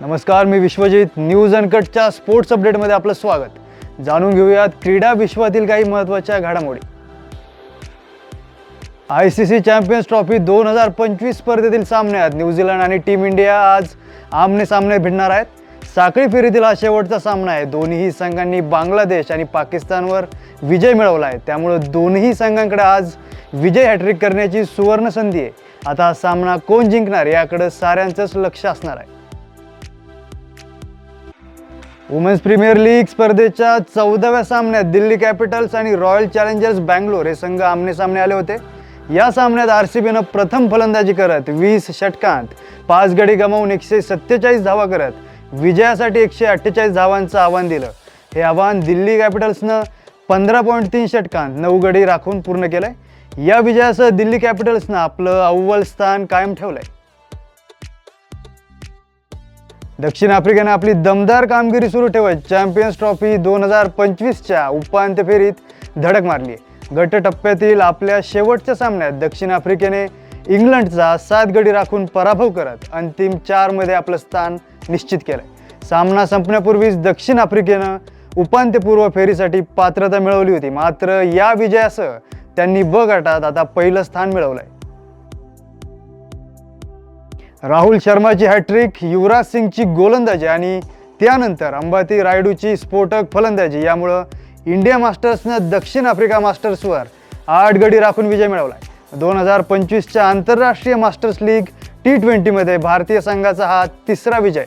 नमस्कार मी विश्वजित. न्यूज अनकटच्या स्पोर्ट्स अपडेटमध्ये आपलं स्वागत. जाणून घेऊयात क्रीडा विश्वातील काही महत्त्वाच्या घडामोडी. I C C champions trophy दोन हजार पंचवीस स्पर्धेतील सामन्यात न्यूझीलंड आणि टीम इंडिया आज आमने सामने भिडणार आहेत. साखळी फेरीतील हा शेवटचा सामना आहे. दोन्ही संघांनी बांगलादेश आणि पाकिस्तानवर विजय मिळवला आहे. त्यामुळं दोन्ही संघांकडे आज विजय हॅट्रिक करण्याची सुवर्ण संधी आहे. आता हा सामना कोण जिंकणार याकडे साऱ्यांचंच लक्ष असणार आहे. वुमेन्स प्रीमियर लीग स्पर्धेच्या चौदाव्या सामन्यात दिल्ली कॅपिटल्स आणि रॉयल चॅलेंजर्स बँगलोर हे संघ आमने सामने आले होते. या सामन्यात आर सी बीनं प्रथम फलंदाजी करत वीस षटकांत पाच गडी गमावून एकशे सत्तेचाळीस धावा करत विजयासाठी एकशे अठ्ठेचाळीस धावांचं आव्हान दिलं. हे आव्हान दिल्ली कॅपिटल्सनं पंधरा पॉईंट तीन षटकांत नऊ गडी राखून पूर्ण केलं आहे या विजयासह दिल्ली कॅपिटल्सनं आपलं अव्वल स्थान कायम ठेवलं आहे दक्षिण आफ्रिकेनं आपली दमदार कामगिरी सुरू ठेवत चॅम्पियन्स ट्रॉफी दोन हजार पंचवीसच्या उपांत्य फेरीत धडक मारली. गट टप्प्यातील आपल्या शेवटच्या सामन्यात दक्षिण आफ्रिकेने इंग्लंडचा सात गडी राखून पराभव करत अंतिम चारमध्ये आपलं स्थान निश्चित केलं सामना संपण्यापूर्वीच दक्षिण आफ्रिकेनं उपांत्यपूर्व फेरीसाठी पात्रता मिळवली होती. मात्र या विजयासह त्यांनी ब गटात आता पहिलं स्थान मिळवलं आहे राहुल शर्माची हॅट्रिक युवराज सिंगची गोलंदाजी आणि त्यानंतर अंबाती रायडूची स्फोटक फलंदाजी. यामुळं इंडिया मास्टर्सनं दक्षिण आफ्रिका मास्टर्सवर आठ गडी राखून विजय मिळवला दोन हजार पंचवीसच्या आंतरराष्ट्रीय मास्टर्स लीग टी ट्वेंटीमध्ये भारतीय संघाचा हा तिसरा विजय.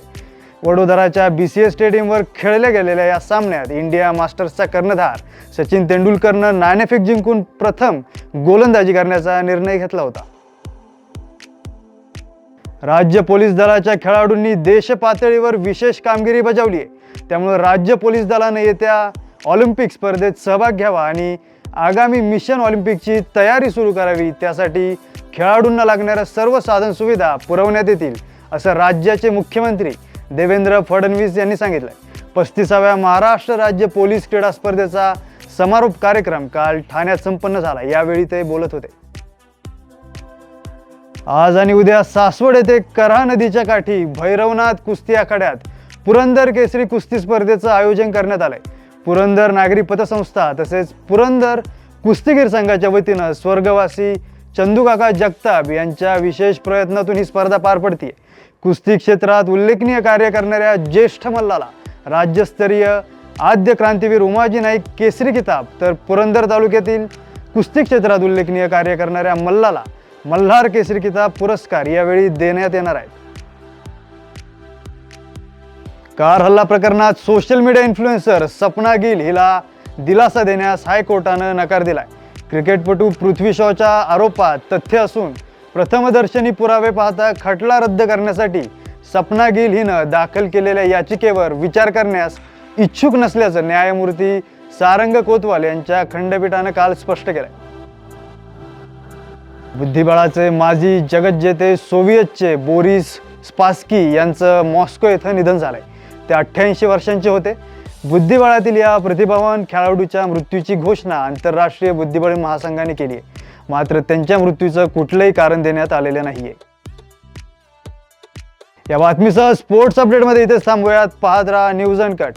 वडोदराच्या बी सी एस स्टेडियमवर खेळल्या गेलेल्या या सामन्यात इंडिया मास्टर्सचा कर्णधार सचिन तेंडुलकरनं नाणेफेक जिंकून प्रथम गोलंदाजी करण्याचा निर्णय घेतला होता. राज्य पोलीस दलाच्या खेळाडूंनी देशपातळीवर विशेष कामगिरी बजावली आहे. त्यामुळे राज्य पोलीस दलानं येत्या ऑलिम्पिक स्पर्धेत सहभाग घ्यावा आणि आगामी मिशन ऑलिम्पिकची तयारी सुरू करावी. त्यासाठी खेळाडूंना लागणाऱ्या सर्व साधन सुविधा पुरवण्यात येतील असं राज्याचे मुख्यमंत्री देवेंद्र फडणवीस यांनी सांगितलं पस्तीसाव्या महाराष्ट्र राज्य पोलीस क्रीडा स्पर्धेचा समारोप कार्यक्रम काल ठाण्यात संपन्न झाला. यावेळी ते बोलत होते. आज आणि उद्या सासवड येथे करा नदीच्या काठी भैरवनाथ कुस्ती आखाड्यात पुरंदर केसरी कुस्ती स्पर्धेचं आयोजन करण्यात आलंय. पुरंदर नागरी पतसंस्था तसेच पुरंदर कुस्तीगीर संघाच्या वतीनं स्वर्गवासी चंदूकाका जगताप यांच्या विशेष प्रयत्नातून ही स्पर्धा पार पडते कुस्ती क्षेत्रात उल्लेखनीय कार्य करणाऱ्या ज्येष्ठ मल्लाला राज्यस्तरीय आद्य क्रांतीवीर उमाजी नाईक केसरी किताब तर पुरंदर तालुक्यातील कुस्ती क्षेत्रात उल्लेखनीय कार्य करणाऱ्या मल्लाला मल्हार केसरी किताब पुरस्कार यावेळी देण्यात येणार आहेत कार हल्ला प्रकरणात social media influencer Sapna Gill हिला दिलासा देण्यास हायकोर्टानं नकार दिलाय. क्रिकेटपटू पृथ्वी शॉच्या आरोपात तथ्य असून प्रथमदर्शनी पुरावे पाहता खटला रद्द करण्यासाठी सपना गिल हिनं दाखल केलेल्या याचिकेवर विचार करण्यास इच्छुक नसल्याचं न्यायमूर्ती सारंग कोतवाल यांच्या खंडपीठानं काल स्पष्ट केलंय. बुद्धिबळाचे माजी जगज्जेते सोव्हिएतचे बोरिस स्पास्की यांचं मॉस्को येथं निधन झालंय. ते अठ्ठ्याऐंशी वर्षांचे होते. बुद्धिबळातील या प्रतिभावान खेळाडूच्या मृत्यूची घोषणा आंतरराष्ट्रीय बुद्धिबळ महासंघाने केली आहे. मात्र त्यांच्या मृत्यूचं कुठलंही कारण देण्यात आलेलं नाही आहे या बातमीसह स्पोर्ट्स अपडेटमध्ये इथेच थांबूयात. पाहत राहा न्यूज अँड कट